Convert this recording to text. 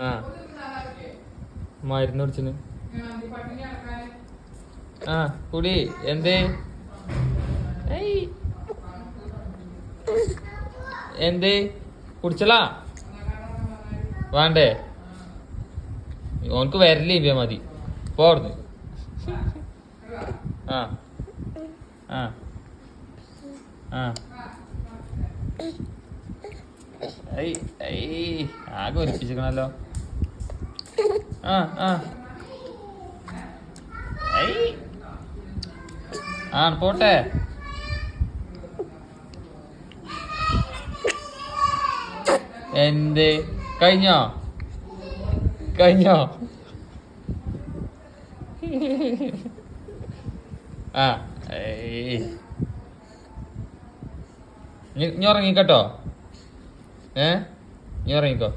ആ. മരുന്ന് കുടിച്ചിന്. ആ കുടി. എന്തേ. എന്തേ? കുടിച്ചലാ? വേണ്ടേ? ഓനക്ക് വരല്ലേ ഇവ മതി. പോർന്ന് ആ. ആ. ആ. ആകെ ഒലിപ്പിച്ചിക്കണല്ലോ ആ ആ. ആ പോട്ടെ. എന്ത്? കഴിഞ്ഞോ? കഴിഞ്ഞോ? ആ ഏയ്. നീ നീ ഉറങ്ങിക്കട്ടോ. ഏ? നീ ഉറങ്ങിക്കോ.